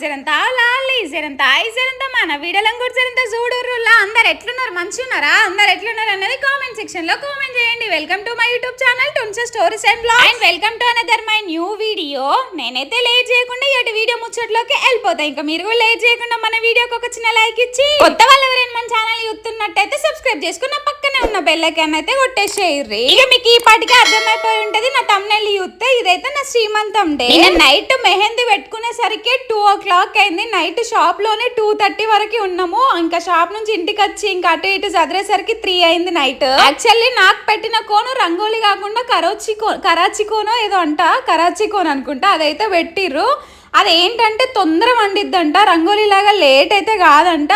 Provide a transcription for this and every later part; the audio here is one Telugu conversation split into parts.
జరంతా లాలి జరంతా ఐ జరంతా మన వీడలం కూడా జరంతా చూడుర్రులా అందరు ఎట్లున్నారు? మంచి ఉన్నారా అందరు ఎట్లున్నారు అనేది కామెంట్ సెక్షన్లో కామెంట్ చేయండి. Welcome to my YouTube channel tunes stories and vlog and welcome to another my new video నేనైతే లేట్ చేయకుండా ఇటు వీడియో ముచ్చట్లోకి వెళ్ళిపోతా. ఇంకా మీరు కూడా లేట్ చేయకుండా మన వీడియోకి ఒక చిన్న లైక్ ఇచ్చి కొత్త వాళ్ళు ఎవరైనా మన ఛానల్ చూస్తున్నట్టయితే సబ్స్క్రైబ్ చేసుకున్న పక్కనే ఉన్న బెల్ ఐకాన్ అయితే కొట్టేసేయర్రి ఇక మీకు ఈ పాటికి అర్థమైపోయి ఉంటది నా తమ్నెల్ చూస్తే ఇదైతే నా శ్రీమంతం డే నైట్ మెహందీ పెట్టుకునేసరికి టూ ఓ క్లాక్ అయింది నైట్ షాప్ షాప్లోనే టూ థర్టీ వరకు ఉన్నాము. ఇంకా షాప్ నుంచి ఇంటికి వచ్చి ఇంకా అటు ఇటు చదివేసరికి త్రీ అయింది నైట్ యాక్చువల్లీ నాకు పెట్టిన కోను రంగోలీ కాకుండా కరోచి కో కరాచి కోనో ఏదో అంట. కరాచి కోన్ అనుకుంటా. అదైతే పెట్టిర్రు. అది ఏంటంటే తొందర వండిద్దంట. రంగోలీ లాగా లేట్ అయితే కాదంట.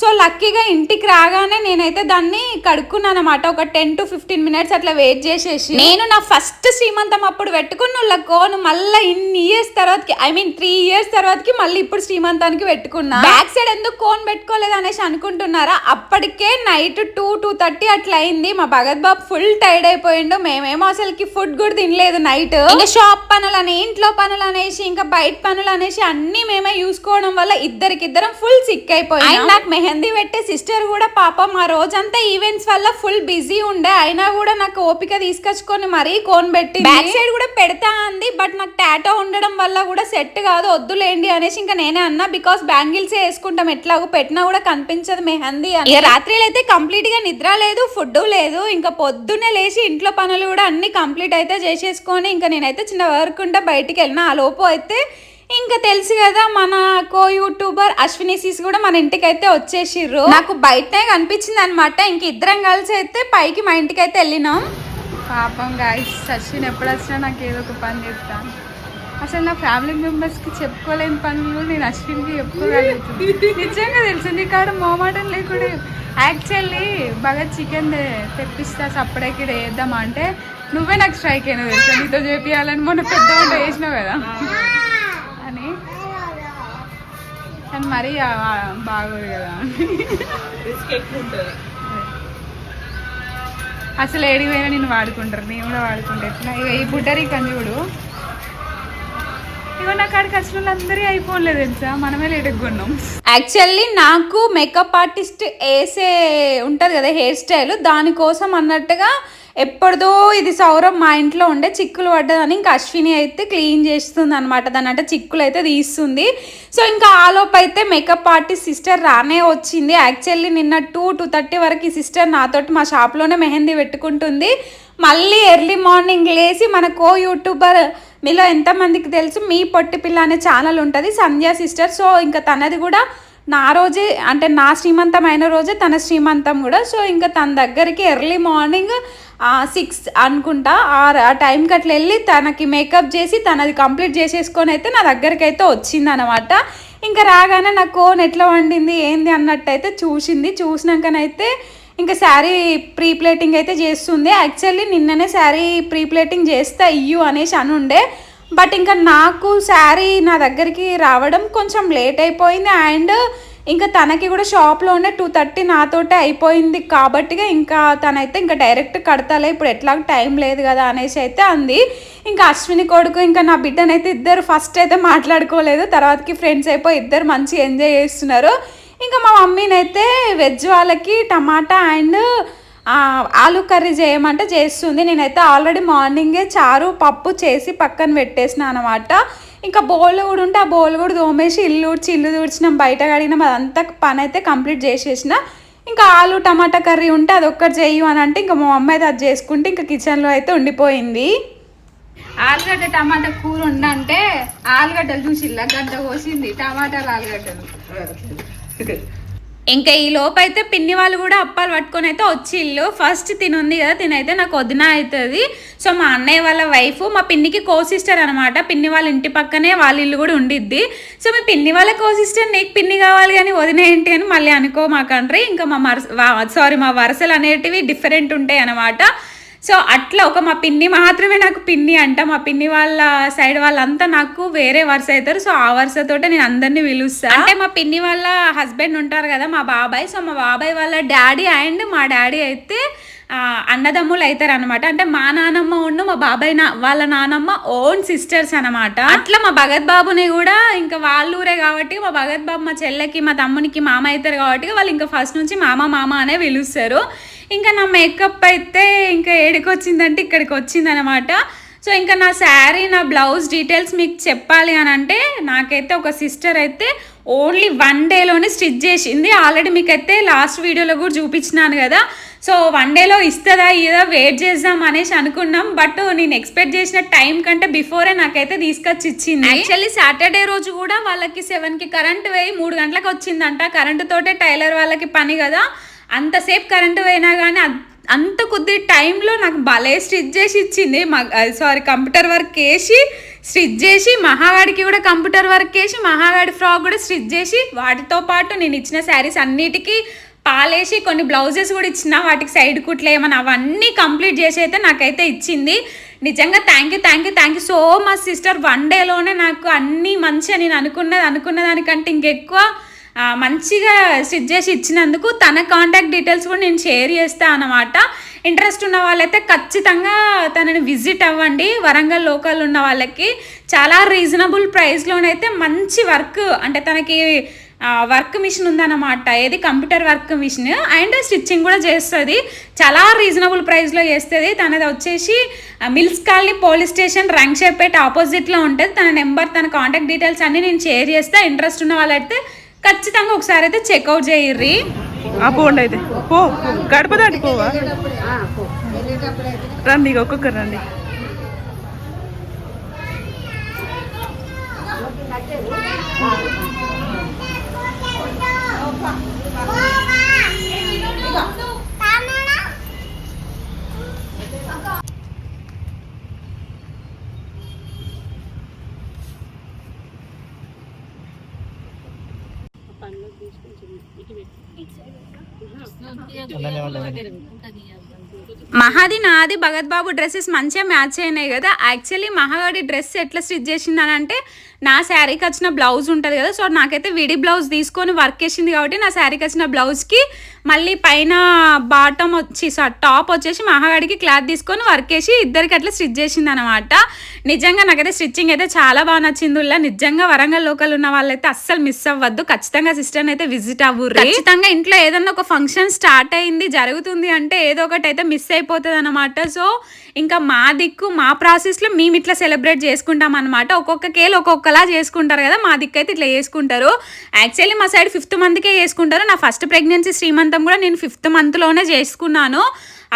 సో లక్కీగా ఇంటికి రాగానే నేనైతే దాన్ని కడుక్కున్నాను అనమాట ఒక టెన్ టు ఫిఫ్టీన్ మినిట్స్ అట్లా వెయిట్ చేసేసి. నేను నా ఫస్ట్ శ్రీమంతం అప్పుడు పెట్టుకున్న కోను మళ్ళీ ఇన్ని ఇయర్స్ తర్వాతకి ఐ మీన్ త్రీ ఇయర్స్ తర్వాతకి మళ్ళీ ఇప్పుడు శ్రీమంతానికి పెట్టుకున్నా. బ్యాక్ సైడ్ ఎందుకు కోన్ పెట్టుకోలేదు అనేసి అనుకుంటున్నారా? అప్పటికే నైట్ టూ టూ థర్టీ అట్లా అయింది. మా భగత్ బాబు ఫుల్ టైర్డ్ అయిపోయిండు. మేమేమో అసలుకి ఫుడ్ కూడా తినలేదు నైట్ ఇంకా షాప్ పనులు అని ఇంట్లో పనులు అనేసి ఇంకా బయట పనులు అనేసి అన్ని మేమే చూసుకోవడం వల్ల ఇద్దరికిద్దరం ఫుల్ సిక్ అయిపోయి నాకు మెహందీ పెట్టే సిస్టర్ కూడా పాపం ఆ రోజంతా ఈవెంట్స్ వల్ల ఫుల్ బిజీ ఉండే. అయినా కూడా నాకు ఓపిక తీసుకొచ్చుకొని మరీ కోన్ పెట్టి బ్యాక్ సైడ్ కూడా పెడతా అంది బట్ నాకు టాటో ఉండడం వల్ల కూడా సెట్ కాదు వద్దులేండి అనేసి ఇంకా నేనే అన్నా. బికాస్ బ్యాంగిల్స్ వేసుకుంటాం ఎట్లాగో పెట్టినా కూడా కనిపించదు మెహందీ అని. రాత్రిలో అయితే కంప్లీట్గా నిద్ర లేదు ఫుడ్ లేదు. ఇంకా పొద్దున్నే లేచి ఇంట్లో పనులు కూడా అన్ని కంప్లీట్ అయితే చేసేసుకొని ఇంకా నేనైతే చిన్న వర్క్ ఉంటే బయటికి వెళ్ళిన. ఆ లోపు అయితే ఇంకా తెలుసు కదా మన కో యూట్యూబర్ అశ్విని సీస్ కూడా మన ఇంటికి అయితే వచ్చేసిర్రు. నాకు బయటనే కనిపించింది అనమాట ఇంక ఇద్దరం కలిసి అయితే పైకి మా ఇంటికి అయితే వెళ్ళినాం. పాపం గాయస్ అశ్విన్ ఎప్పుడు వచ్చినా నాకు ఏదో ఒక పని చెప్తాను అసలు నా ఫ్యామిలీ మెంబర్స్కి చెప్పుకోలేని పనులు నేను అశ్విన్కి చెప్పుకోగలుగుతుంది నిజంగా తెలిసింది కాడ మోమాటం లేకుండా యాక్చువల్లీ బాగా చికెన్ తెప్పిస్తా సప్పుడేకి వేద్దామా అంటే నువ్వే నాకు స్ట్రైక్ అయినా తెలుసా? నీతో చేపియాలని మొన్న పెద్ద వంట వేసినావు కదా. కానీ మరీ బాగోదు కదా. అసలు ఏడికి పోయినా నేను వాడుకుంటారు నేను కూడా వాడుకుంటా ఎట్లా? ఇక ఈ బుడ్డరి కంజుడు యాక్చువల్లీ నాకు మేకప్ ఆర్టిస్ట్ వేసే ఉంటుంది కదా హెయిర్ స్టైల్ దానికోసం అన్నట్టుగా ఎప్పటిదో ఇది సౌరభ్ మా ఇంట్లో ఉండే చిక్కులు పడ్డదని ఇంకా అశ్విని అయితే క్లీన్ చేస్తుంది అనమాట దాని అంటే చిక్కులు అయితే తీస్తుంది. సో ఇంకా ఆలోపు అయితే మేకప్ ఆర్టిస్ట్ సిస్టర్ రానే వచ్చింది. యాక్చువల్లీ నిన్న టూ టూ థర్టీ వరకు ఈ సిస్టర్ నాతోటి మా షాప్లోనే మెహందీ పెట్టుకుంటుంది. మళ్ళీ ఎర్లీ మార్నింగ్ లేచి మన కో యూట్యూబర్ మీలో ఎంతమందికి తెలుసు? మీ పొట్టి పిల్ల అనే ఛానల్ ఉంటుంది సంధ్యా సిస్టర్ సో ఇంకా తనది కూడా నా రోజే అంటే నా శ్రీమంతం అయిన రోజే తన శ్రీమంతం కూడా. సో ఇంకా తన దగ్గరికి ఎర్లీ మార్నింగ్ సిక్స్ అనుకుంటా ఆ- ఆ టైంకి అట్లా వెళ్ళి తనకి మేకప్ చేసి తనది కంప్లీట్ చేసేసుకొని అయితే నా దగ్గరికి అయితే వచ్చింది అనమాట ఇంకా రాగానే నా కోన్ ఎట్లా వండింది ఏంది అన్నట్టు అయితే చూసింది. చూసినాకనైతే ఇంకా శారీ ప్రీ ప్లేటింగ్ అయితే చేస్తుంది. యాక్చువల్లీ నిన్ననే శారీ ప్రీ ప్లేటింగ్ చేస్తా ఇయ్యు అనేసి అని ఉండే బట్ ఇంకా నాకు శారీ నా దగ్గరికి రావడం కొంచెం లేట్ అయిపోయింది. అండ్ ఇంకా తనకి కూడా షాప్లోనే టూ థర్టీ నాతోటే అయిపోయింది. కాబట్టి ఇంకా తనైతే ఇంకా డైరెక్ట్ కడతాలే. ఇప్పుడు ఎట్లా టైం లేదు కదా అనేసి అయితే అంది. ఇంకా అశ్విని కొడుకు ఇంకా నా బిడ్డనైతే ఇద్దరు ఫస్ట్ అయితే మాట్లాడుకోలేదు. తర్వాతకి ఫ్రెండ్స్ అయిపోయి ఇద్దరు మంచిగా ఎంజాయ్ చేస్తున్నారు. ఇంకా మా మమ్మీనైతే వెజ్ వాళ్ళకి టమాటా అండ్ ఆలు కర్రీ చేయమంటే చేస్తుంది. నేనైతే ఆల్రెడీ మార్నింగే చారు పప్పు చేసి పక్కన పెట్టేసిన అనమాట ఇంకా బౌల్ కూడా ఉంటే ఆ బౌల్ కూడా తోమేసి ఇల్లు ఊడ్చి ఇల్లు తుడిచినాం బయట కడిగినాం అదంతా పని అయితే కంప్లీట్ చేసేసిన. ఇంకా ఆలు టమాటా కర్రీ ఉంటే అది ఒక్కటి చెయ్యు అని అంటే ఇంకా మా మమ్మీ అయితే అది చేసుకుంటే ఇంకా కిచెన్లో అయితే ఉండిపోయింది. ఆలుగడ్డ టమాటా కూర ఉండంటే ఆలుగడ్డలు చూసి ఇలా గడ్డ కోసింది టమాటాలు ఆలుగడ్డలు. ఇంకా ఈ లోపైతే పిన్ని వాళ్ళు కూడా అప్పాలు పట్టుకొని అయితే వచ్చి ఇల్లు. ఫస్ట్ తినుంది కదా తినైతే నాకు వదిన అవుతుంది. సో మా అన్నయ్య వాళ్ళ వైఫ్ మా పిన్నికి కో సిస్టర్ అనమాట పిన్ని వాళ్ళ ఇంటి పక్కనే వాళ్ళ ఇల్లు కూడా ఉండిద్ది. సో మీ పిన్ని వాళ్ళ కో సిస్టర్ నీకు పిన్ని కావాలి కానీ వదిన ఏంటి అని మళ్ళీ అనుకో మాకండ్రి ఇంకా మా మరస సారీ మా వరసలు అనేటివి డిఫరెంట్ ఉంటాయి అనమాట సో అట్లా ఒక మా పిన్ని మాత్రమే నాకు పిన్ని అంట. మా పిన్ని వాళ్ళ సైడ్ వాళ్ళంతా నాకు వేరే వరుస అవుతారు. సో ఆ వరుసతోటే నేను అందరినీ పిలుస్తా. అంటే మా పిన్ని వాళ్ళ హస్బెండ్ ఉంటారు కదా మా బాబాయ్. సో మా బాబాయ్ వాళ్ళ డాడీ అండ్ మా డాడీ అయితే అన్నదమ్ములు అవుతారు అనమాట అంటే మా నానమ్మ ఉండు మా బాబాయ్ నా వాళ్ళ నానమ్మ ఓన్ సిస్టర్స్ అనమాట అట్లా మా భగత్ బాబుని కూడా ఇంకా వాళ్ళ ఊరే కాబట్టి మా భగత్ బాబు మా చెల్లెకి మా తమ్మునికి మామ అవుతారు కాబట్టి వాళ్ళు ఇంకా ఫస్ట్ నుంచి మామ మామ అనే పిలుస్తారు. ఇంకా నా మేకప్ అయితే ఇంకా ఏడికి వచ్చిందంటే ఇక్కడికి వచ్చిందనమాట సో ఇంకా నా శారీ నా బ్లౌజ్ డీటెయిల్స్ మీకు చెప్పాలి అని అంటే నాకైతే ఒక సిస్టర్ అయితే ఓన్లీ వన్ డేలోనే స్టిచ్ చేసింది. ఆల్రెడీ మీకైతే లాస్ట్ వీడియోలో కూడా చూపించినాను కదా. సో వన్ డేలో ఇస్తుందా ఇదా వెయిట్ చేద్దాం అనేసి అనుకున్నాం. బట్ నేను ఎక్స్పెక్ట్ చేసిన టైం కంటే బిఫోరే నాకైతే తీసుకొచ్చి ఇచ్చింది. యాక్చువల్లీ సాటర్డే రోజు కూడా వాళ్ళకి సెవెన్కి కరెంట్ వేయి మూడు గంటలకు వచ్చిందంట. కరెంటు తోటే టైలర్ వాళ్ళకి పని కదా. అంతసేపు కరెంటు పోయినా కానీ అంత కొద్ది టైంలో నాకు భలే స్టిచ్ చేసి ఇచ్చింది. సారీ కంప్యూటర్ వర్క్ వేసి స్టిచ్ చేసి మహావాడికి కూడా కంప్యూటర్ వర్క్ వేసి మహావాడి ఫ్రాక్ కూడా స్టిచ్ చేసి వాటితో పాటు నేను ఇచ్చిన శారీస్ అన్నిటికీ పాలేసి కొన్ని బ్లౌజెస్ కూడా ఇచ్చిన. వాటికి సైడ్ కుట్లు ఏమన్నా అవన్నీ కంప్లీట్ చేసి అయితే నాకైతే ఇచ్చింది. నిజంగా thank you thank you thank you so much sister one డేలోనే నాకు అన్నీ మంచిగా నేను అనుకున్నది అనుకున్న దానికంటే ఇంకెక్కువ మంచిగా స్టిచ్ చేసి ఇచ్చినందుకు తన కాంటాక్ట్ డీటెయిల్స్ కూడా నేను షేర్ చేస్తాను అనమాట ఇంట్రెస్ట్ ఉన్న వాళ్ళైతే ఖచ్చితంగా తనని విజిట్ అవ్వండి. వరంగల్ లోకల్ ఉన్న వాళ్ళకి చాలా రీజనబుల్ ప్రైస్లోనైతే మంచి వర్క్ అంటే తనకి వర్క్ మిషన్ ఉందన్నమాట. ఏది? Computer work machine and stitching కూడా చేస్తుంది. చాలా రీజనబుల్ ప్రైస్లో చేస్తుంది. తనది వచ్చేసి mills colony police station Rangashepeta ఆపోజిట్లో ఉంటుంది. తన నెంబర్ తన కాంటాక్ట్ డీటెయిల్స్ అన్నీ నేను షేర్ చేస్తా. ఇంట్రెస్ట్ ఉన్న వాళ్ళైతే ఖచ్చితంగా ఒకసారి అయితే చెక్అవుట్ చేయర్రి. ఆ పోండి అయితే. పో గడప దాటి పోవా? రండి ఇక ఒక్కొక్కరు రండి. మహాది నాది భగత్ బాబు డ్రెస్సెస్ మంచిగా మ్యాచ్ అయినాయి కదా. యాక్చువల్లీ మహాగాడి డ్రెస్ ఎట్లా స్టిచ్ చేసిందని అంటే నా శారీకి వచ్చిన బ్లౌజ్ ఉంటుంది కదా సో నాకైతే విడి బ్లౌజ్ తీసుకొని వర్క్ వేసింది కాబట్టి నా శారీకి వచ్చిన బ్లౌజ్కి మళ్ళీ పైన బాటమ్ వచ్చి టాప్ వచ్చేసి మహాగాడికి క్లాత్ తీసుకొని వర్క్ వేసి ఇద్దరికి అట్లా స్టిచ్ చేసింది అనమాట నిజంగా నాకైతే స్టిచ్చింగ్ అయితే చాలా బాగా నచ్చింది నిజంగా వరంగల్ లోకల్ ఉన్న వాళ్ళైతే అస్సలు మిస్ అవ్వద్దు. ఖచ్చితంగా సిస్టర్ని అయితే విజిట్ అవ్వరు ఖచ్చితంగా ఇంట్లో ఏదన్నా ఒక ఫంక్షన్ స్టార్ట్ అయింది జరుగుతుంది అంటే ఏదో ఒకటి అయితే మిస్ అయిపోతుంది అనమాట సో ఇంకా మా దిక్కు మా ప్రాసెస్లో మేము ఇట్లా సెలబ్రేట్ చేసుకుంటాం అనమాట ఒక్కొక్క కేలు అలా చేసుకుంటారు కదా మా దిక్కైతే ఇట్లా చేసుకుంటారు. యాక్చువల్లీ మా సైడ్ ఫిఫ్త్ మంత్కే చేసుకుంటారు. నా ఫస్ట్ ప్రెగ్నెన్సీ శ్రీమంతం కూడా నేను ఫిఫ్త్ మంత్లోనే చేసుకున్నాను.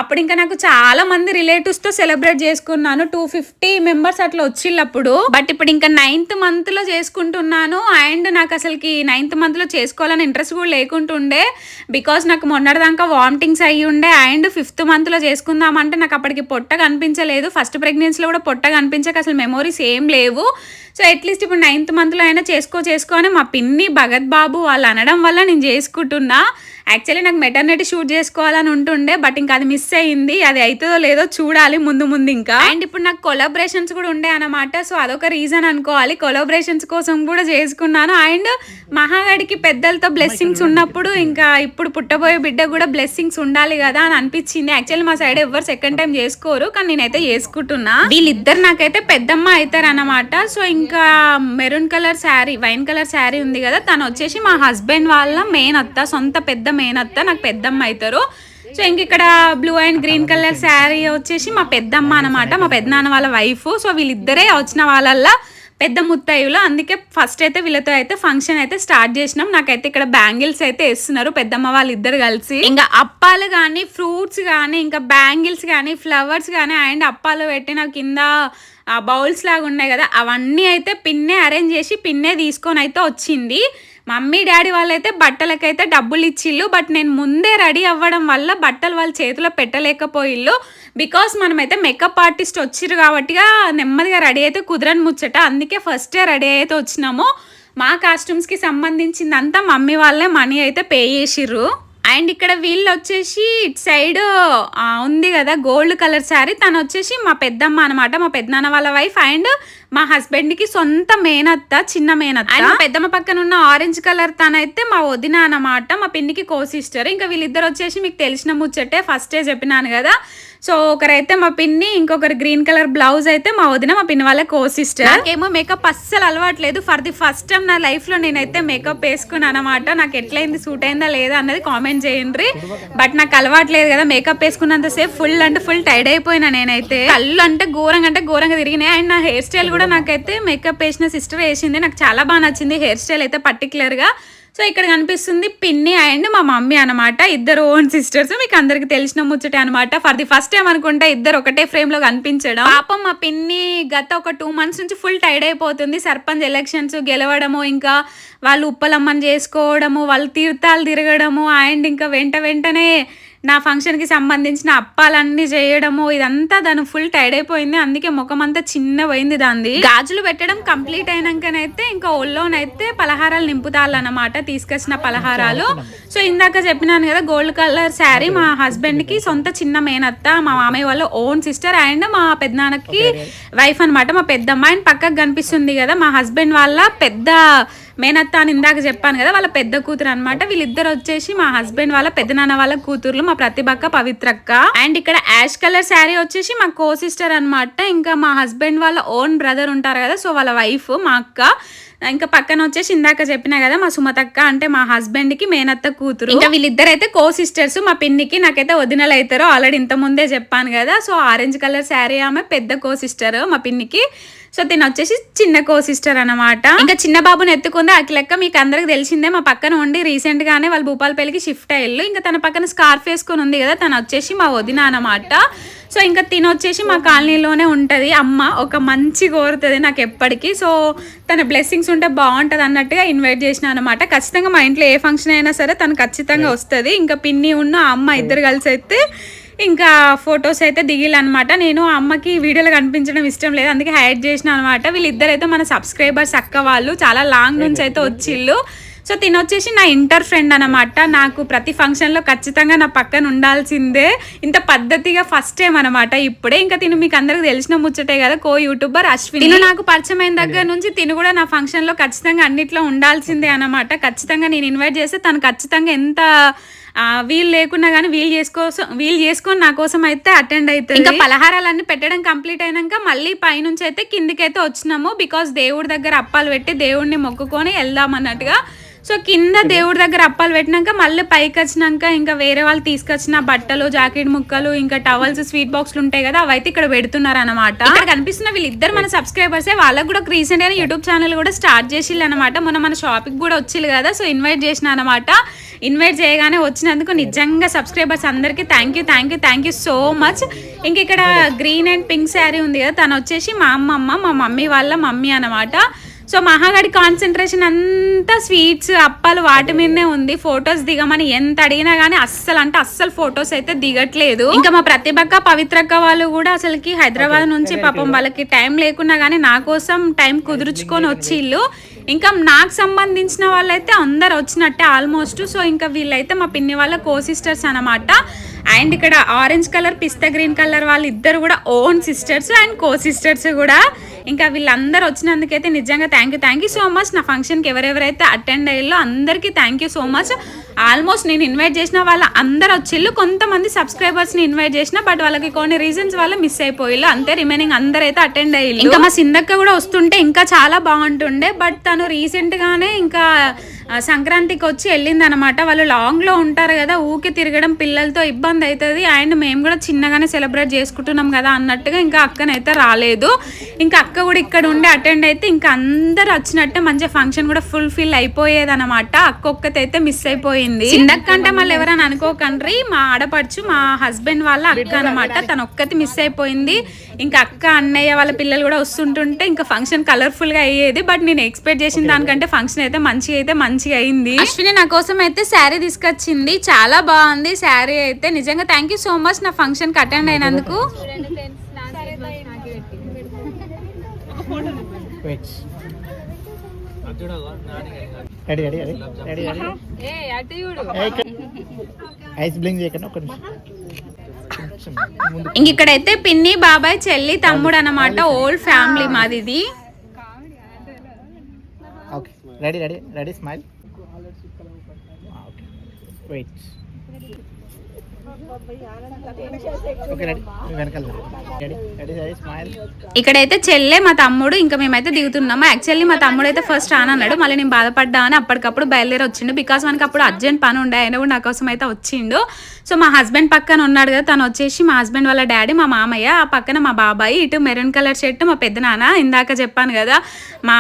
అప్పుడు ఇంకా నాకు చాలా మంది రిలేటివ్స్తో సెలబ్రేట్ చేసుకున్నాను. టూ ఫిఫ్టీ మెంబర్స్ అట్లా వచ్చిల్లప్పుడు బట్ ఇప్పుడు ఇంకా నైన్త్ మంత్లో చేసుకుంటున్నాను. అండ్ నాకు అసలుకి నైన్త్ మంత్లో చేసుకోవాలని ఇంట్రెస్ట్ కూడా లేకుంటుండే. బికాస్ నాకు మొన్నటిదాకా వామిటింగ్స్ అయ్యి ఉండే. అండ్ ఫిఫ్త్ మంత్లో చేసుకుందామంటే నాకు అప్పటికి పొట్ట కనిపించలేదు. ఫస్ట్ ప్రెగ్నెన్సీలో కూడా పొట్ట కనిపించక అసలు మెమోరీస్ ఏం లేవు. సో అట్లీస్ట్ ఇప్పుడు నైన్త్ మంత్లో అయినా చేసుకో చేసుకో అని మా పిన్ని భగత్ బాబు వాళ్ళు అనడం వల్ల నేను చేసుకుంటున్నా. యాక్చువల్లీ నాకు మెటర్నిటీ షూట్ చేసుకోవాలని ఉంటుండే బట్ ఇంకా అది మిస్ అయ్యింది. అది అవుతుందో లేదో చూడాలి ముందు ముందు ఇంకా. అండ్ ఇప్పుడు నాకు కొలాబరేషన్స్ కూడా ఉండే అనమాట సో అదొక రీజన్ అనుకోవాలి. కొలాబరేషన్స్ కోసం కూడా చేసుకున్నాను. అండ్ మహాగడికి పెద్దలతో బ్లెస్సింగ్స్ ఉన్నప్పుడు ఇంకా ఇప్పుడు పుట్టబోయే బిడ్డ కూడా బ్లెస్సింగ్స్ ఉండాలి కదా అని అనిపించింది. యాక్చువల్లీ మా సైడ్ ఎవరు సెకండ్ టైం చేసుకోరు కానీ నేనైతే చేసుకుంటున్నా. వీళ్ళిద్దరు నాకైతే పెద్దమ్మ అవుతారు అనమాట సో ఇంకా maroon colour sari wine colour sari ఉంది కదా తను వచ్చేసి మా హస్బెండ్ వాళ్ళ మెయిన్ అత్త సొంత పెద్ద మెయిన్ అత్త నాకు పెద్దమ్మ అవుతారు సో ఇంక ఇక్కడ blue and green colour sari వచ్చేసి మా పెద్దమ్మ అనమాట మా పెద్దనాన్న వాళ్ళ వైఫ్ సో వీళ్ళిద్దరే వచ్చిన వాళ్ళల్లా పెద్ద ముత్తయ్యలో అందుకే ఫస్ట్ అయితే వీళ్ళతో అయితే ఫంక్షన్ అయితే స్టార్ట్ చేసినాం. నాకైతే ఇక్కడ బ్యాంగిల్స్ అయితే వేస్తున్నారు పెద్దమ్మ వాళ్ళిద్దరు కలిసి. ఇంకా అప్పాలు కానీ ఫ్రూట్స్ కానీ ఇంకా బ్యాంగిల్స్ కానీ ఫ్లవర్స్ కానీ అండ్ అప్పాలు పెట్టిన కింద బౌల్స్ లాగా ఉన్నాయి కదా అవన్నీ అయితే పిన్నే అరేంజ్ చేసి పిన్నే తీసుకొని అయితే వచ్చింది. మమ్మీ డాడీ వాళ్ళైతే బట్టలకైతే డబ్బులు ఇచ్చిళ్ళు బట్ నేను ముందే రెడీ అవ్వడం వల్ల బట్టలు వాళ్ళ చేతిలో పెట్టలేకపోయిళ్ళు. బికాస్ మనమైతే మేకప్ ఆర్టిస్ట్ వచ్చిర్రు కాబట్టిగా నెమ్మదిగా రెడీ అయితే కుదరని ముచ్చట. అందుకే ఫస్టే రెడీ అయితే వచ్చినాము. మా కాస్ట్యూమ్స్కి సంబంధించిందంతా మమ్మీ వాళ్ళే మనీ అయితే పే చేసిర్రు. అండ్ ఇక్కడ వీళ్ళు వచ్చేసి ఇటు సైడ్ ఉంది కదా గోల్డ్ కలర్ శారీ. తను వచ్చేసి మా పెద్దమ్మ అనమాట మా పెద్దనాన్న వాళ్ళ వైఫ్ అండ్ మా హస్బెండ్కి సొంత మేనత్త చిన్న మేనత్త. అండ్ మా పెద్దమ్మ పక్కన ఉన్న ఆరెంజ్ కలర్ తనైతే మా వదిన అన్నమాట. మా పిన్నికి కో సిస్టర్ ఇంకా వీళ్ళిద్దరు వచ్చేసి మీకు తెలిసిన ముచ్చటే ఫస్టే చెప్పినాను కదా. సో ఒకరైతే మా పిన్ని ఇంకొకరు గ్రీన్ కలర్ బ్లౌజ్ అయితే మా వదిన మా పిన్ని వాళ్ళ కో సిస్టర్ నాకేమో మేకప్ అస్సలు అలవాట్లేదు ఫర్ ది ఫస్ట్ టైం నా లైఫ్లో నేనైతే మేకప్ వేసుకున్నాను అనమాట నాకు ఎట్లయింది సూట్ అయిందా లేదా అన్నది కామెంట్ చేయండి బట్ నాకు అలవాట్లేదు కదా మేకప్ వేసుకున్నంత సేపు ఫుల్ అంటే ఫుల్ టైడ్ అయిపోయినా నేనైతే. కళ్ళు అంటే ఘోరంగా అంటే ఘోరంగా తిరిగినాయి. అండ్ నా హెయిర్ స్టైల్ కూడా నాకైతే మేకప్ వేసిన సిస్టర్ వేసింది. నాకు చాలా బాగా నచ్చింది హెయిర్ స్టైల్ అయితే పర్టికులర్గా. సో ఇక్కడ కనిపిస్తుంది పిన్ని అండ్ మా మమ్మీ అనమాట ఇద్దరు ఓన్ సిస్టర్స్ మీకు అందరికి తెలిసిన ముచ్చటే అనమాట ఫర్ ది ఫస్ట్ టైం అనుకుంటా ఇద్దరు ఒకటే ఫ్రేమ్లో కనిపించడం. పాపం మా పిన్ని గత ఒక టూ మంత్స్ నుంచి ఫుల్ టైర్డ్ అయిపోతుంది. సర్పంచ్ ఎలక్షన్స్ గెలవడము ఇంకా వాళ్ళు ఉప్పలమ్మని చేసుకోవడము వాళ్ళు తీర్థాలు తిరగడము అండ్ ఇంకా వెంట వెంటనే నా ఫంక్షన్కి సంబంధించిన అప్పాలన్నీ చేయడము ఇదంతా దాని ఫుల్ టైర్డ్ అయిపోయింది. అందుకే ముఖం అంతా చిన్న పోయింది దాన్ని గాజులు పెట్టడం కంప్లీట్ అయినాకనైతే ఇంకా ఒళ్ళోనైతే పలహారాలు నింపుతాలన్నమాట తీసుకొచ్చిన పలహారాలు. సో ఇందాక చెప్పినాను కదా గోల్డ్ కలర్ శారీ మా హస్బెండ్కి సొంత చిన్న మేనత్త మా మామయ్య వాళ్ళ ఓన్ సిస్టర్ అండ్ మా పెద్దనాన్నకి వైఫ్ అన్నమాట. మా పెద్దమ్మ అండ్ పక్కకు కనిపిస్తుంది కదా మా హస్బెండ్ వాళ్ళ పెద్ద మేనత్త అని ఇందాక చెప్పాను కదా వాళ్ళ పెద్ద కూతురు అనమాట వీళ్ళిద్దరు వచ్చేసి మా హస్బెండ్ వాళ్ళ పెద్దనాన్న వాళ్ళ కూతుర్లు మా ప్రతిభక్క పవిత్రక్క. అండ్ ఇక్కడ యాష్ కలర్ శారీ వచ్చేసి మా కో సిస్టర్ అనమాట ఇంకా మా హస్బెండ్ వాళ్ళ ఓన్ బ్రదర్ ఉంటారు కదా సో వాళ్ళ వైఫ్ మా అక్క. ఇంకా పక్కన వచ్చేసి ఇందాక చెప్పినా కదా మా సుమతక్క అంటే మా హస్బెండ్కి మేనత్త కూతురు. ఇంకా వీళ్ళిద్దరు అయితే కో సిస్టర్స్ మా పిన్నికి నాకైతే వదినలు అవుతారో. ఆల్రెడీ ఇంత ముందే చెప్పాను కదా సో ఆరెంజ్ కలర్ శారీ ఆమె పెద్ద కో సిస్టర్ మా పిన్నికి. సో తిన వచ్చేసి చిన్న కో సిస్టర్ అనమాట ఇంకా చిన్న బాబుని ఎత్తుకుంది ఆ లెక్క మీకు అందరికి తెలిసిందే మా పక్కన ఉండి రీసెంట్ గానే వాళ్ళు భూపాలపల్లికి షిఫ్ట్ అయ్యారు ఇంకా తన పక్కన స్కార్ఫ్ వేసుకొని ఉంది కదా తను వచ్చేసి మా వదిన అనమాట సో ఇంకా తిన వచ్చేసి మా కాలనీలోనే ఉంటది. అమ్మ ఒక మంచి కోరుతుంది నాకు ఎప్పటికీ. సో తన బ్లెస్సింగ్స్ ఉంటే బాగుంటది అన్నట్టుగా ఇన్వైట్ చేసిన అనమాట ఖచ్చితంగా మా ఇంట్లో ఏ ఫంక్షన్ అయినా సరే తను ఖచ్చితంగా వస్తుంది. ఇంకా పిన్ని ఉన్న అమ్మ ఇద్దరు కలిసి అయితే ఇంకా ఫొటోస్ అయితే దిగిలనమాట నేను అమ్మకి వీడియోలో కనిపించడం ఇష్టం లేదు. అందుకే హైడ్ చేసిన అనమాట వీళ్ళిద్దరైతే మన సబ్స్క్రైబర్స్ అక్క వాళ్ళు. చాలా లాంగ్ నుంచి అయితే వచ్చిళ్ళు. సో తినొచ్చేసి నా ఇంటర్ ఫ్రెండ్ అనమాట నాకు ప్రతి ఫంక్షన్లో ఖచ్చితంగా నా పక్కన ఉండాల్సిందే. ఇంత పద్ధతిగా ఫస్ట్ టైం అనమాట ఇప్పుడే ఇంకా తిను. మీకు అందరికి తెలిసిన ముచ్చటే కదా కో యూట్యూబర్ అశ్విని. తిను నాకు పరిచయం అయిన దగ్గర నుంచి తిను కూడా నా ఫంక్షన్లో ఖచ్చితంగా అన్నిట్లో ఉండాల్సిందే అనమాట ఖచ్చితంగా నేను ఇన్వైట్ చేస్తే తను ఖచ్చితంగా ఎంత వీలు లేకున్నా కానీ వీలు చేసుకోసం వీలు చేసుకొని నా కోసం అయితే అటెండ్ అవుతుంది ఇంకా పలహారాలన్నీ పెట్టడం కంప్లీట్ అయినాక మళ్ళీ పైనుంచి అయితే కిందికైతే వచ్చినాము. బికాస్ దేవుడి దగ్గర అప్పాలు పెట్టి దేవుడిని మొక్కుకొని వెళ్దాం అన్నట్టుగా. సో కింద దేవుడి దగ్గర అప్పాలు పెట్టినాక మళ్ళీ పైకి వచ్చినాక ఇంకా వేరే వాళ్ళు తీసుకొచ్చిన బట్టలు జాకెట్ ముక్కలు ఇంకా టవల్స్ స్వీట్ బాక్స్లు ఉంటాయి కదా అవైతే ఇక్కడ పెడుతున్నారు అనమాట ఇక్కడ కనిపిస్తున్న వీళ్ళిద్దరు మన సబ్స్క్రైబర్సే వాళ్ళకి కూడా రీసెంట్గా యూట్యూబ్ ఛానల్ కూడా స్టార్ట్ చేసిల్లు అనమాట మొన్న మన షాపింగ్ కూడా వచ్చిల్లు కదా సో ఇన్వైట్ చేసిన అనమాట ఇన్వైట్ చేయగానే వచ్చినందుకు నిజంగా సబ్స్క్రైబర్స్ అందరికీ thank you thank you thank you so much ఇంక ఇక్కడ గ్రీన్ అండ్ పింక్ శారీ ఉంది కదా తను వచ్చేసి మా అమ్మమ్మ మా మమ్మీ వాళ్ళ మమ్మీ అనమాట సో మహాగడి కాన్సన్ట్రేషన్ అంతా స్వీట్స్ అప్పాలు వాటి మీదనే ఉంది. ఫొటోస్ దిగమని ఎంత అడిగినా కానీ అస్సలు అంటే అస్సలు ఫొటోస్ అయితే దిగట్లేదు. ఇంకా మా ప్రతిభక్క పవిత్రక్క వాళ్ళు కూడా అసలుకి హైదరాబాద్ నుంచి పాపం వాళ్ళకి టైం లేకున్నా కానీ నా కోసం టైం కుదుర్చుకొని వచ్చిళ్ళు. ఇంకా నాకు సంబంధించిన వాళ్ళైతే అందరు వచ్చినట్టే ఆల్మోస్ట్ సో ఇంకా వీళ్ళైతే మా పిన్ని వాళ్ళ కో సిస్టర్స్ అనమాట అండ్ ఇక్కడ orange colour pista green colour వాళ్ళు ఇద్దరు కూడా own sisters and co sisters కూడా. ఇంకా వీళ్ళందరూ వచ్చినందుకైతే నిజంగా thank you thank you so much నా ఫంక్షన్కి ఎవరెవరైతే అటెండ్ అయ్యాలో అందరికీ thank you so much almost నేను ఇన్వైట్ చేసిన వాళ్ళ అందరు వచ్చిళ్ళు కొంతమంది సబ్స్క్రైబర్స్ని ఇన్వైట్ చేసిన బట్ వాళ్ళకి కొన్ని రీజన్స్ వల్ల మిస్ అయిపోయిల్లు అంతే రిమైనింగ్ అందరైతే అటెండ్ అయ్యారు ఇంకా మా సిందక్క కూడా వస్తుంటే ఇంకా చాలా బాగుంటుండే బట్ తను రీసెంట్గానే ఇంకా సంక్రాంతికి వచ్చి వెళ్ళింది అనమాట వాళ్ళు లాంగ్లో ఉంటారు కదా ఊకే తిరగడం పిల్లలతో ఇబ్బంది అవుతుంది అండ్ మేము కూడా చిన్నగానే సెలబ్రేట్ చేసుకుంటున్నాం కదా అన్నట్టుగా ఇంకా అక్కనైతే రాలేదు. ఇంకా అక్క కూడా ఇక్కడ ఉండి అటెండ్ అయితే ఇంకా అందరు వచ్చినట్టే మంచిగా ఫంక్షన్ కూడా ఫుల్ ఫిల్ అయిపోయేది అనమాట అక్క ఒక్కతైతే మిస్ అయిపోయింది. సిందక్క అంటే మళ్ళీ ఎవరైనా అనుకోకండ్రి. మా ఆడపడుచు మా హస్బెండ్ వాళ్ళ అక్క అనమాట తను ఒక్కతి మిస్ అయిపోయింది. ఇంకా అక్క అన్నయ్య వాళ్ళ పిల్లలు కూడా వస్తుంటుంటే ఇంకా ఫంక్షన్ కలర్ఫుల్గా అయ్యేది. బట్ నేను ఎక్స్పెక్ట్ చేసిన దానికంటే ఫంక్షన్ అయితే మంచిగా అయితే మంచిగా అయింది. అశ్విని నా కోసం అయితే శారీ తీసుకొచ్చింది. చాలా బాగుంది శారీ అయితే. నిజంగా థ్యాంక్ యూ సో మచ్ నా ఫంక్షన్కి అటెండ్ అయినందుకు. ఐస్ బ్లింక్ చేయకండి ఒక నిమిషం. ఇంక ఇక్కడైతే పిన్ని బాబాయ్ చెల్లి తమ్ముడు అన్నమాట ఓల్డ్ ఫ్యామిలీ మాది ఇది ready ready ready smile wait okay ready వెనకాల రెడీ రెడీ రెడీ స్మైల్ ఇక్కడైతే చెల్లె మా తమ్ముడు ఇంకా మేమైతే దిగుతున్నాము. యాక్చువల్లీ మా తమ్ముడు అయితే ఫస్ట్ రాను అన్నాడు. మళ్ళీ నేను బాధపడ్డా అని అప్పటికప్పుడు బయలుదేరి వచ్చిండు బికాస్ మనకి అప్పుడు అర్జెంట్ పని ఉండే ఆయన కూడా నా కోసం అయితే వచ్చిండు. సో మా హస్బెండ్ పక్కన ఉన్నాడు కదా తను వచ్చేసి మా హస్బెండ్ వాళ్ళ డాడీ మా మామయ్య ఆ పక్కన మా బాబాయ్ ఇటు మెరూన్ కలర్ షర్ట్ మా పెద్ద నాన్న ఇందాక చెప్పాను కదా మా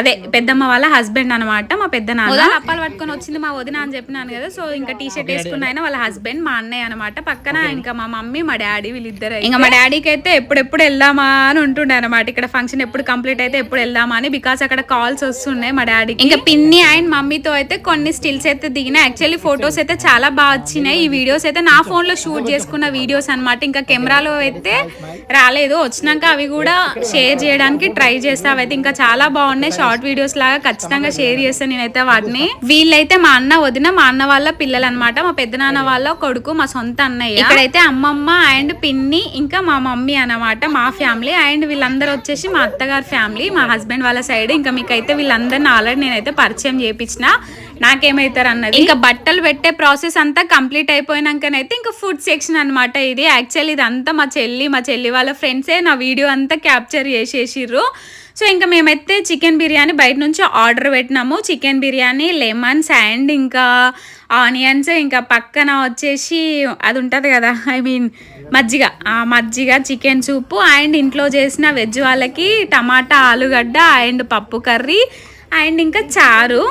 అదే పెద్దమ్మ వాళ్ళ హస్బెండ్ అనమాట మా పెద్ద నాన్న. అప్పాలు పట్టుకొని వచ్చింది మా వదిన అని చెప్పినాను కదా సో ఇంకా టీ షర్ట్ వేసుకున్న ఆయన వాళ్ళ హస్బెండ్ మా అన్నయ్య అనమాట పక్కన ఇంకా మా మమ్మీ మా డాడీ వీళ్ళిద్దరు. ఇంకా మా డాడీకి అయితే ఎప్పుడెప్పుడు వెళ్దామా అని ఉంటుండే అనమాట ఇక్కడ ఫంక్షన్ ఎప్పుడు కంప్లీట్ అయితే ఎప్పుడు వెళ్దామా అని బికాస్ అక్కడ కాల్స్ వస్తున్నాయి మా డాడీకి. ఇంకా పిన్ని అండ్ మమ్మీతో అయితే కొన్ని స్టిల్స్ అయితే దిగిన యాక్చువల్లీ ఫొటోస్ అయితే చాలా బాగా వచ్చినాయి. ఈ వీడియోస్ అయితే నా ఫోన్లో షూట్ చేసుకున్న వీడియోస్ అన్నమాట. ఇంకా కెమెరాలో అయితే రాలేదు. వచ్చినాక అవి కూడా షేర్ చేయడానికి ట్రై చేస్తా. అవైతే ఇంకా చాలా బాగున్నాయి. షార్ట్ వీడియోస్ లాగా ఖచ్చితంగా షేర్ చేస్తాను నేనైతే వాటిని. వీళ్ళైతే మా అన్న వదిన మా అన్న వాళ్ళ పిల్లలు అనమాట మా పెద్దనాన్న వాళ్ళ కొడుకు మా సొంత అన్నయ్య. ఇక్కడైతే అమ్మమ్మ అండ్ పిన్ని ఇంకా మా మమ్మీ అన్నమాట మా ఫ్యామిలీ. అండ్ వీళ్ళందరూ వచ్చేసి మా అత్తగారి ఫ్యామిలీ మా హస్బెండ్ వాళ్ళ సైడ్. ఇంకా మీకైతే వీళ్ళందరిని ఆల్రెడీ నేనైతే పరిచయం చేయించిన నాకేమైతారు అన్నది ఇంకా బట్టలు పెట్టే ప్రాసెస్ అంతా కంప్లీట్ అయిపోయినాకనైతే ఇంకా ఫుడ్ సెక్షన్ అన్నమాట ఇది. యాక్చువల్లీ ఇదంతా మా చెల్లి మా చెల్లి వాళ్ళ ఫ్రెండ్సే నా వీడియో అంతా క్యాప్చర్ చేసేసిర్రు. సో ఇంకా మేమైతే చికెన్ బిర్యానీ బయట నుంచి ఆర్డర్ పెట్టినాము. చికెన్ బిర్యానీ లెమన్స్ అండ్ ఇంకా ఆనియన్స్. ఇంకా పక్కన వచ్చేసి అది ఉంటుంది కదా ఐ మీన్ మజ్జిగ. ఆ మజ్జిగ చికెన్ సూపు అండ్ ఇంట్లో చేసిన వెజ్ వాళ్ళకి టమాటా ఆలుగడ్డ అండ్ పప్పు కర్రీ అండ్ ఇంకా చారు.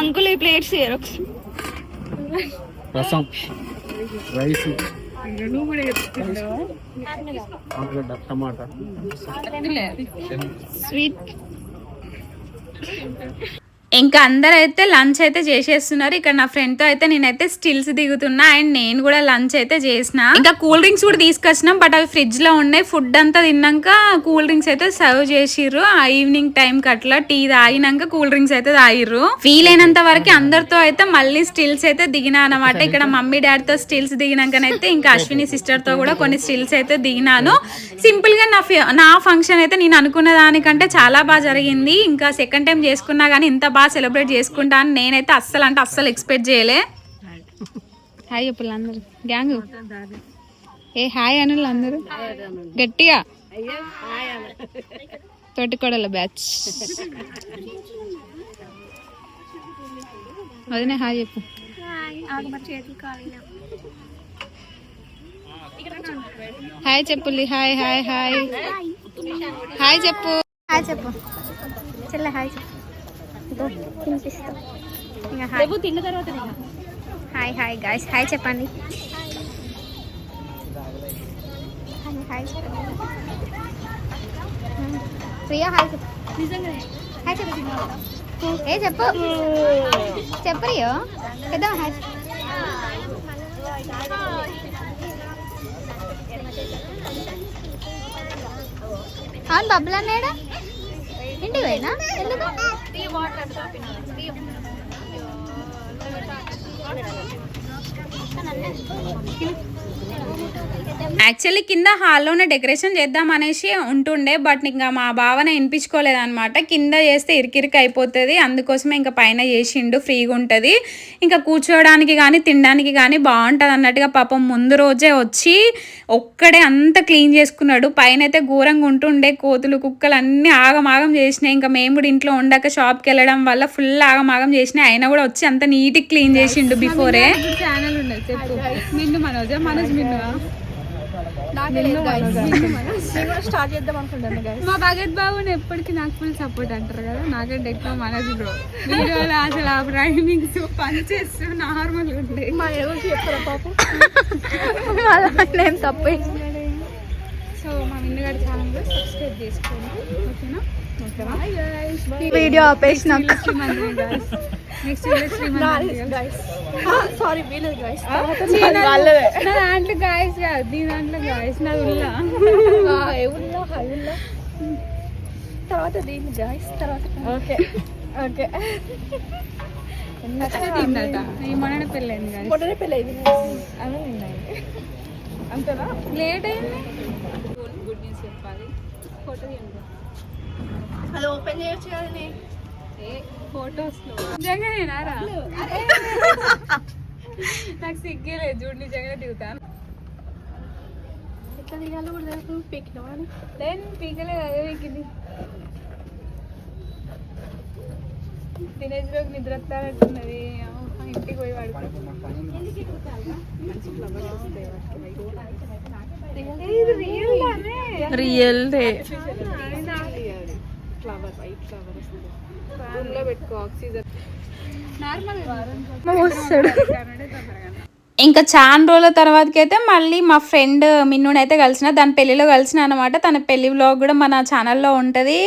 అంకుల్ ఈ ప్లేట్స్ రసం. రైస్. ఆలుగడ్డ టమాటా. స్వీట్ ఇంకా అందరైతే లంచ్ అయితే చేసేస్తున్నారు. ఇక్కడ నా ఫ్రెండ్తో అయితే నేనైతే స్టిల్స్ దిగుతున్నా. అండ్ నేను కూడా లంచ్ అయితే చేసిన. ఇంకా కూల్ డ్రింక్స్ కూడా తీసుకొచ్చినాం బట్ అవి ఫ్రిడ్జ్లో ఉన్నాయి. ఫుడ్ అంతా తిన్నాక కూల్ డ్రింక్స్ అయితే సర్వ్ చేసిర్రు. ఆ ఈవినింగ్ టైం కి అట్లా టీ తాగినాక కూల్ డ్రింక్స్ అయితే తాగిర్రు. ఫీల్ అయినంత వరకు అందరితో అయితే మళ్ళీ స్టిల్స్ అయితే దిగినా అనమాట ఇక్కడ మమ్మీ డాడీతో స్టిల్స్ దిగినాకనైతే ఇంకా అశ్విని సిస్టర్తో కూడా కొన్ని స్టిల్స్ అయితే దిగినాను. సింపుల్గా నా నా ఫంక్షన్ అయితే నేను అనుకున్న దానికంటే చాలా బాగా జరిగింది. ఇంకా సెకండ్ టైం చేసుకున్నా కానీ ఇంత బాగా సెలబ్రేట్ చేసుకుంటా అని నేనైతే అస్సలు అంటే అస్సలు ఎక్స్పెక్ట్ చేయలే. హాయ్ చెప్పు అందరు గ్యాంగ్ ఏ హాయ్ అను అందరూ. గట్టిగా. తోటికోడల బ్యాచ్ వదినే హాయ్ చెప్పు. హాయ్ చెప్పులి హాయ్ హాయ్ హాయ్ హాయ్ చెప్పు. హాయ్ చెప్పు. చెల్లె హాయ్ చెప్పు. తినిపిస్తా. ఇంకా హాయ్. తిన్న తర్వాత హాయ్ హాయ్ గాయస్ హాయ్ చెప్పండి. హాయ్. ప్రియా హాయ్ చెప్పు. హాయ్ చెప్పు ఏ చెప్పు. చెప్పు రియో పెద్ద హాయ్. అవును బబ్బులు అన్నాడా ఇంటికి పోయినా? ఎందుకు? మాట్లాడుతున్నాను యాక్చువల్లీ కింద హాల్లోనే డెకరేషన్ చేద్దాం అనేసి ఉంటుండే బట్ ఇంకా మా భావన వినిపించుకోలేదనమాట కింద చేస్తే ఇరికిరికి అయిపోతుంది అందుకోసమే ఇంకా పైన చేసిండు ఫ్రీగా ఉంటుంది. ఇంకా కూర్చోవడానికి కానీ తినడానికి కానీ బాగుంటుంది అన్నట్టుగా పాపం ముందు రోజే వచ్చి ఒక్కడే అంత క్లీన్ చేసుకున్నాడు. పైన అయితే ఘోరంగా ఉంటుండే కోతులు కుక్కలు అన్నీ ఆగమాగం చేసినాయి. ఇంకా మేము కూడా ఇంట్లో ఉండక షాప్కి వెళ్ళడం వల్ల ఫుల్ ఆగమాగం చేసినాయి. అయినా కూడా వచ్చి అంత నీట్గా క్లీన్ చేసిండు బిఫోరే ఛానల్ ఉన్నది మనోజ్ మిన్ను మనోజ్ మిన్ను మా భగత్ బాబుని ఎప్పటికీ నాకు ఫుల్ సపోర్ట్ అంటారు కదా? నాకంటే ఎక్కువ మనోజ్ బ్రో వీడియోలో అసలు ఆ రైమింగ్స్ పని చేస్తూ నార్మల్ ఉంటాయి నేను తప్పు. సో మా విన్నగాడి ఛానల్ సబ్స్క్రైబ్ చేసుకోండి ఓకేనా? వీడియో ఆపేసిన. సారీ వీలేదు గైస్ నా దాంట్లో గాయస్ కాదు నీ దాంట్లో గాయస్ నాది ఉల్లా? ఎవరిలో హైలో తర్వాత దీన్ని గైస్ తర్వాత ఓకే ఓకే. ఫస్ట్ తిందట. ఈ మొన్న పెళ్ళైంది కానీ మొన్ననే పెళ్ళైంది అలా ఉన్నాయి అంతేనా? లేట్ అయింది. గుడ్ న్యూస్ చెప్పాలి. ఫోటో అది ఓపెన్ చేయొచ్చు కదనే? ఫోటోస్లో. నిజంగానేనారా నాకు సిగ్గేలేదు చూడు నిజంగా దిగుతాను. ఎట్లా దిగాలో కూడా తెలుసు పీకినవా నేను పీకలేదు అదే పీకింది. రోజు నిద్ర వస్తానట్టున్నది ఇంటికి పోయి రియల్ డే ఆక్సిజన్. నార్మల్ ఇంకా చాలా రోజుల తర్వాతకి అయితే మళ్ళీ మా ఫ్రెండ్ మిన్నుని అయితే కలిసిన దాని పెళ్ళిలో కలిసిన అనమాట తన పెళ్ళి బ్లాగ్ కూడా మన ఛానల్లో ఉంటుంది.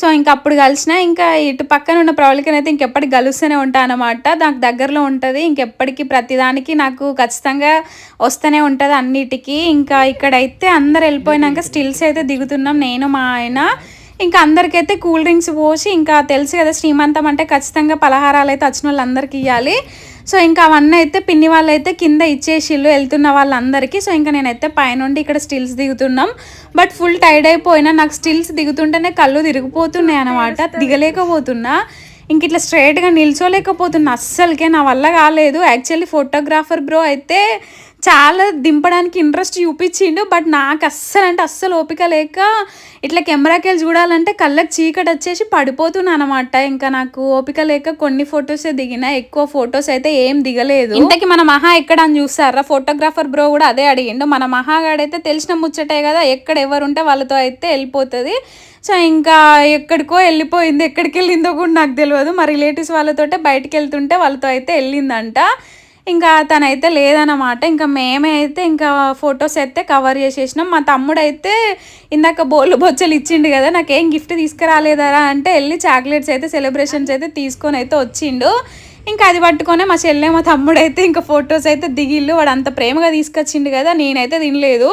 సో ఇంకా అప్పుడు కలిసిన ఇంకా ఇటు పక్కన ఉన్న ప్రవళికని అయితే ఇంకెప్పటికి కలుస్తూనే ఉంటాను అనమాట నాకు దగ్గరలో ఉంటుంది. ఇంకెప్పటికీ ప్రతిదానికి నాకు ఖచ్చితంగా వస్తూనే ఉంటుంది అన్నిటికీ. ఇంకా ఇక్కడైతే అందరు వెళ్ళిపోయినాక స్టిల్స్ అయితే దిగుతున్నాం. నేను మా ఆయన ఇంకా అందరికైతే కూల్ డ్రింక్స్ పోసి ఇంకా తెలుసు కదా శ్రీమంతం అంటే ఖచ్చితంగా పలహారాలు అయితే వచ్చిన వాళ్ళందరికీ ఇవ్వాలి సో ఇంకా అవన్నీ అయితే పిన్ని వాళ్ళు అయితే కింద ఇచ్చేసిళ్ళు వెళ్తున్న వాళ్ళందరికీ. సో ఇంకా నేనైతే పైనుండి ఇక్కడ స్టిల్స్ దిగుతున్నాం. బట్ ఫుల్ టైర్డ్ అయిపోయినా నాకు స్టిల్స్ దిగుతుంటేనే కళ్ళు తిరిగిపోతున్నాయి అనమాట దిగలేకపోతున్నా. ఇంక ఇట్లా స్ట్రైట్గా నిల్చోలేకపోతున్నా. అస్సలకే నా వల్ల కాలేదు. యాక్చువల్లీ ఫోటోగ్రాఫర్ బ్రో అయితే చాలా దింపడానికి ఇంట్రెస్ట్ చూపించిండు. బట్ నాకు అస్సలు అంటే అస్సలు ఓపిక లేక ఇట్లా కెమెరాకి వెళ్ళి చూడాలంటే కళ్ళకి చీకటి వచ్చేసి పడిపోతున్నాను అనమాట ఇంకా నాకు ఓపిక లేక కొన్ని ఫొటోసే దిగిన ఎక్కువ ఫొటోస్ అయితే ఏం దిగలేదు. ఇంతకి మన మహా ఎక్కడ అని చూసారా? ఫోటోగ్రాఫర్ బ్రో కూడా అదే అడిగిండు. మన మహాగాడైతే తెలిసిన ముచ్చటే కదా ఎక్కడ ఎవరు ఉంటే వాళ్ళతో అయితే వెళ్ళిపోతుంది. సో ఇంకా ఎక్కడికో వెళ్ళిపోయింది. ఎక్కడికి వెళ్ళిందో కూడా నాకు తెలియదు మా రిలేటివ్స్ వాళ్ళతోటే బయటకు వెళ్తుంటే వాళ్ళతో అయితే వెళ్ళిందంట. ఇంకా తనైతే లేదన్నమాట. ఇంకా మేమే అయితే ఇంకా ఫొటోస్ అయితే కవర్ చేసేసినాం. మా తమ్ముడు అయితే ఇందాక బోళ్ళు బొచ్చలు ఇచ్చిండు కదా నాకేం గిఫ్ట్ తీసుకురాలేదరా అంటే వెళ్ళి చాక్లెట్స్ అయితే సెలబ్రేషన్స్ అయితే తీసుకొని అయితే వచ్చిండు. ఇంకా అది పట్టుకొని మా చెల్లె మా తమ్ముడు అయితే ఇంకా ఫొటోస్ అయితే దిగిళ్ళు. వాడు అంత ప్రేమగా తీసుకొచ్చిండు కదా నేనైతే తినలేదు.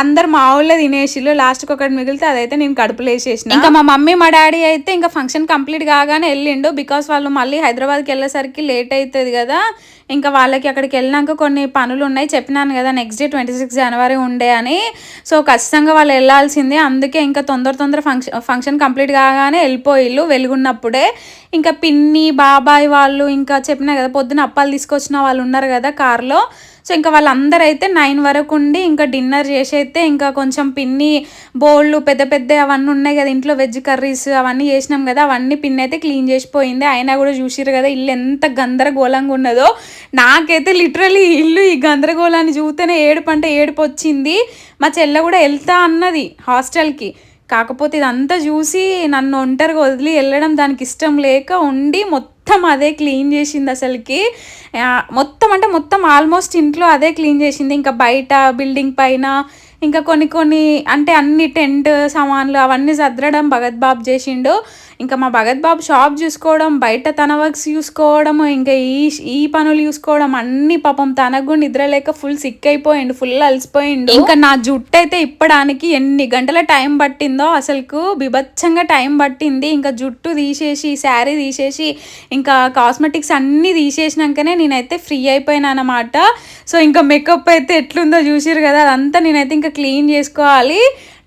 అందరు మా ఊళ్ళో తినేసిళ్ళు. లాస్ట్కి ఒకటి మిగిలితే అదైతే నేను కడుపులో వేసేసిన. ఇంకా మా మమ్మీ మా డాడీ అయితే ఇంకా ఫంక్షన్ కంప్లీట్ కాగానే వెళ్ళిండు. బికాస్ వాళ్ళు మళ్ళీ హైదరాబాద్కి వెళ్ళేసరికి లేట్ అవుతుంది కదా. ఇంకా వాళ్ళకి అక్కడికి వెళ్ళినాక కొన్ని పనులు ఉన్నాయి చెప్పినాను కదా నెక్స్ట్ డే ట్వంటీ సిక్స్ జనవరి ఉండే అని. సో ఖచ్చితంగా వాళ్ళు వెళ్ళాల్సిందే. అందుకే ఇంకా తొందర తొందర ఫంక్షన్ ఫంక్షన్ కంప్లీట్ కాగానే వెళ్ళిపోయిళ్ళు వెలుగున్నప్పుడే. ఇంకా పిన్ని బాబాయ్ వాళ్ళు ఇంకా చెప్పినా కదా పొద్దున అప్పాలు తీసుకొచ్చిన వాళ్ళు ఉన్నారు కదా కార్లో. సో ఇంకా వాళ్ళందరూ అయితే నైన్ వరకు ఉండి ఇంకా డిన్నర్ చేసి అయితే ఇంకా కొంచెం పిన్ని బోళ్ళు పెద్ద పెద్ద అవన్నీ ఉన్నాయి కదా ఇంట్లో వెజ్ కర్రీస్ అవన్నీ చేసినాం కదా అవన్నీ పిన్ని అయితే క్లీన్ చేసిపోయింది అయినా కూడా చూసిరు కదా ఇల్లు ఎంత గందరగోళంగా ఉన్నదో. నాకైతే లిటరలీ ఇల్లు ఈ గందరగోళాన్ని చూస్తేనే ఏడుపు అంటే ఏడుపు వచ్చింది. మా చెల్ల కూడా వెళ్తా అన్నది హాస్టల్కి. కాకపోతే ఇదంతా చూసి నన్ను ఒంటరిగా వదిలి వెళ్ళడం దానికి ఇష్టం లేక ఉండి మొత్తం మొత్తం అదే క్లీన్ చేసింది అసలుకి. మొత్తం అంటే మొత్తం ఆల్మోస్ట్ ఇంట్లో అదే క్లీన్ చేసింది. ఇంకా బయట బిల్డింగ్ పైన ఇంకా కొన్ని కొన్ని అంటే అన్ని టెంట్ సామాన్లు అవన్నీ సర్దడం భగత్ బాబు చేసిండు. ఇంకా మా భగత్ బాబు షాప్ చూసుకోవడం బయట తన వర్క్స్ చూసుకోవడం ఇంకా ఈ ఈ పనులు చూసుకోవడం అన్ని పాపం తనకు కూడా నిద్ర లేక ఫుల్ సిక్ అయిపోయిండు ఫుల్ అలసిపోయిండు. ఇంకా నా జుట్టు అయితే ఇప్పడానికి ఎన్ని గంటల టైం పట్టిందో అసలుకు బిభత్సంగా టైం పట్టింది. ఇంకా జుట్టు తీసేసి శారీ తీసేసి ఇంకా కాస్మెటిక్స్ అన్నీ తీసేసినాకనే నేనైతే ఫ్రీ అయిపోయినా అనమాట సో ఇంకా మేకప్ అయితే ఎట్లుందో చూసిరు కదా అదంతా నేనైతే ఇంకా క్లీన్ చేసుకోవాలి.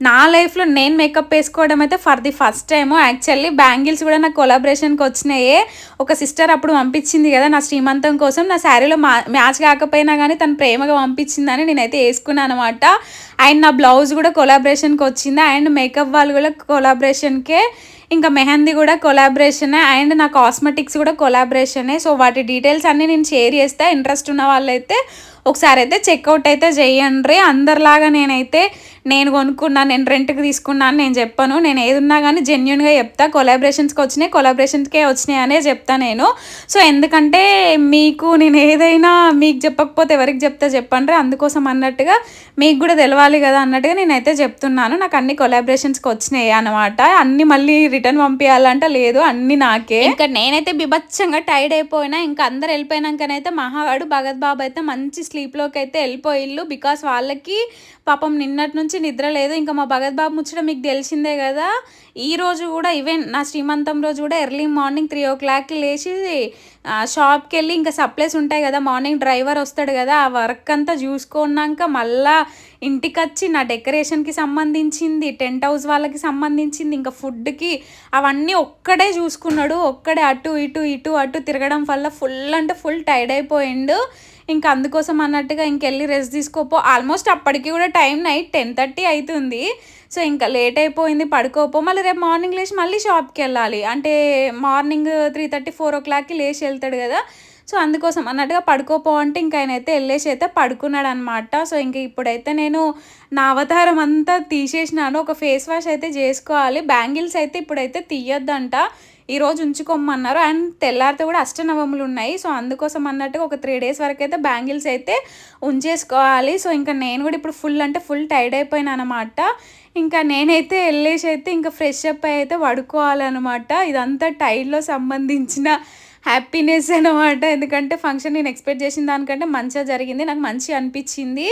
నా లైఫ్లో నేను మేకప్ వేసుకోవడం అయితే for the first time actually bangles కూడా నా కొలాబరేషన్కి వచ్చినాయి. ఒక సిస్టర్ అప్పుడు పంపించింది కదా నా శ్రీమంతం కోసం. నా శారీలో మా మ్యాచ్ కాకపోయినా కానీ తను ప్రేమగా పంపించిందని నేనైతే వేసుకున్నాను అనమాట అండ్ నా బ్లౌజ్ కూడా కొలాబరేషన్కి వచ్చింది. అండ్ మేకప్ వాళ్ళు కూడా కొలాబరేషన్కే ఇంకా మెహందీ కూడా కొలాబరేషనే అండ్ నా కాస్మెటిక్స్ కూడా కొలాబరేషనే సో వాటి డీటెయిల్స్ అన్నీ నేను షేర్ చేస్తా. ఇంట్రెస్ట్ ఉన్న వాళ్ళైతే ఒకసారి అయితే చెక్అవుట్ అయితే చేయండి. అందరిలాగా నేనైతే నేను కొనుక్కున్నాను నేను రెంట్కి తీసుకున్నాను నేను చెప్పాను. నేను ఏదున్నా కానీ జెన్యున్గా చెప్తా. కొలాబరేషన్స్కి వచ్చినాయి కొలాబరేషన్స్కే వచ్చినాయి అనే చెప్తా నేను. సో ఎందుకంటే మీకు నేను ఏదైనా మీకు చెప్పకపోతే ఎవరికి చెప్తా చెప్పండి. అందుకోసం అన్నట్టుగా మీకు కూడా తెలవాలి కదా అన్నట్టుగా నేనైతే చెప్తున్నాను. నాకు అన్ని కొలాబరేషన్స్కి వచ్చినాయి అనమాట అన్ని మళ్ళీ రిటర్న్ పంపించాలంటే లేదు అన్ని నాకే. ఇంకా నేనైతే బిభత్సంగా టైర్డ్ అయిపోయినా ఇంకా అందరు వెళ్ళిపోయినాకనైతే మహావాడు భగత్ బాబు అయితే మంచి స్లీప్ స్లీప్లోకి అయితే వెళ్ళిపోయిల్లు బికాస్ వాళ్ళకి పాపం నిన్నటి నుంచి నిద్ర లేదు. ఇంకా మా భగత్ బాబు ముచ్చట మీకు తెలిసిందే కదా. ఈ రోజు కూడా ఈవెన్ నా శ్రీమంతం రోజు కూడా ఎర్లీ మార్నింగ్ త్రీ ఓ క్లాక్కి లేచి షాప్కి వెళ్ళి ఇంకా సప్లైస్ ఉంటాయి కదా. మార్నింగ్ డ్రైవర్ వస్తాడు కదా. ఆ వర్క్ అంతా చూసుకున్నాక మళ్ళా ఇంటికి వచ్చి నా డెకరేషన్కి సంబంధించింది టెంట్ హౌస్ వాళ్ళకి సంబంధించింది ఇంకా ఫుడ్కి అవన్నీ ఒక్కడే చూసుకున్నాడు. ఒక్కడే అటు ఇటు ఇటు అటు తిరగడం వల్ల ఫుల్ అంటే ఫుల్ టైర్డ్ అయిపోయిండు. ఇంకా అందుకోసం అన్నట్టుగా ఇంకెళ్ళి రెస్ట్ తీసుకోపో. ఆల్మోస్ట్ అప్పటికి కూడా టైం నైట్ టెన్ థర్టీ అవుతుంది సో ఇంకా లేట్ అయిపోయింది పడుకోపో. మళ్ళీ రేపు మార్నింగ్ లేచి మళ్ళీ షాప్కి వెళ్ళాలి. అంటే మార్నింగ్ త్రీ థర్టీ ఫోర్ ఓ క్లాక్కి లేచి వెళ్తాడు కదా. సో అందుకోసం అన్నట్టుగా పడుకోపో అంటే ఇంకా ఆయన అయితే వెళ్ళేసి అయితే పడుకున్నాడు అనమాట సో ఇంక ఇప్పుడైతే నేను నా అవతారం అంతా తీసేసినాను. ఒక ఫేస్ వాష్ అయితే చేసుకోవాలి. బ్యాంగిల్స్ అయితే ఇప్పుడైతే తీయొద్దంట. ఈరోజు ఉంచుకోమన్నారు. అండ్ తెల్లారితో కూడా అష్టనవములు ఉన్నాయి. సో అందుకోసం అన్నట్టుగా ఒక త్రీ డేస్ వరకు అయితే బ్యాంగిల్స్ అయితే ఉంచేసుకోవాలి. సో ఇంకా నేను కూడా ఇప్పుడు ఫుల్ అంటే ఫుల్ టైర్డ్ అయిపోయినా అనమాట ఇంకా నేనైతే వెళ్ళేసి అయితే ఇంకా ఫ్రెష్ అప్ అయితే పడుకోవాలన్నమాట. ఇదంతా టైర్లో సంబంధించిన హ్యాపీనెస్ అనమాట ఎందుకంటే ఫంక్షన్ నేను ఎక్స్పెక్ట్ చేసిన దానికంటే మంచిగా జరిగింది. నాకు మంచిగా అనిపించింది.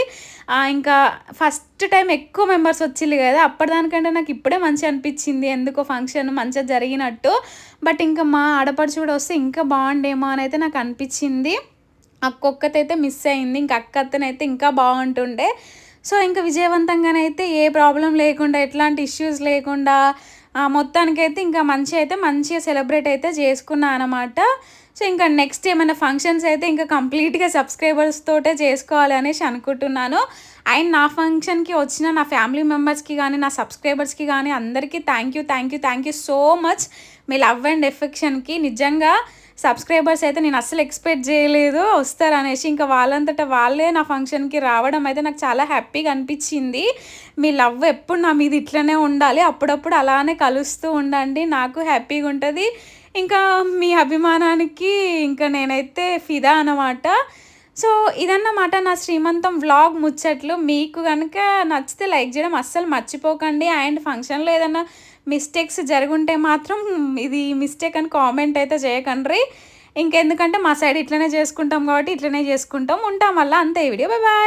ఇంకా ఫస్ట్ టైం ఎక్కువ మెంబర్స్ వచ్చింది కదా అప్పటిదానికంటే నాకు ఇప్పుడే మంచిగా అనిపించింది. ఎందుకో ఫంక్షన్ మంచిగా జరిగినట్టు. బట్ ఇంకా మా ఆడపడుచు కూడా వస్తే ఇంకా బాగుండేమో అని అయితే నాకు అనిపించింది. అక్కొక్కతైతే మిస్ అయింది. ఇంకా అక్కతనైతే ఇంకా బాగుంటుండే. సో ఇంకా విజయవంతంగానైతే ఏ ప్రాబ్లం లేకుండా ఎట్లాంటి ఇష్యూస్ లేకుండా మొత్తానికైతే ఇంకా మంచి అయితే మంచిగా సెలబ్రేట్ అయితే చేసుకున్నా అనమాట సో ఇంకా నెక్స్ట్ ఏమైనా ఫంక్షన్స్ అయితే ఇంకా కంప్లీట్గా సబ్స్క్రైబర్స్ తోటే చేసుకోవాలి అనేసి అనుకుంటున్నాను. అండ్ నా ఫంక్షన్కి వచ్చిన నా ఫ్యామిలీ మెంబర్స్కి కానీ నా సబ్స్క్రైబర్స్కి కానీ అందరికీ thank you thank you thank you so much me love and ఎఫెక్షన్కి నిజంగా సబ్స్క్రైబర్స్ అయితే నేను అస్సలు ఎక్స్పెక్ట్ చేయలేదు వస్తారు అనేసి ఇంకా వాళ్ళంతటా వాళ్ళే నా ఫంక్షన్కి రావడం అయితే నాకు చాలా హ్యాపీగా అనిపించింది. మీ లవ్ ఎప్పుడు నా మీద ఇట్లనే ఉండాలి అప్పుడప్పుడు అలానే కలుస్తూ ఉండండి నాకు హ్యాపీగా ఉంటుంది. ఇంకా మీ అభిమానానికి ఇంకా నేనైతే ఫిదా అన్నమాట. సో ఇదన్నమాట నా శ్రీమంతం వ్లాగ్ ముచ్చట్లు. మీకు కనుక నచ్చితే లైక్ చేయడం అస్సలు మర్చిపోకండి. అండ్ ఫంక్షన్లో ఏదైనా మిస్టేక్స్ జరుగుంటే మాత్రం ఇది మిస్టేక్ అని కామెంట్ అయితే చేయకండ్రి. ఇంకెందుకంటే మా సైడ్ ఇట్లనే చేసుకుంటాం కాబట్టి ఇట్లనే చేసుకుంటాం. ఉంటాం మళ్ళీ అంతే ఈ వీడియో బాయ్ బాయ్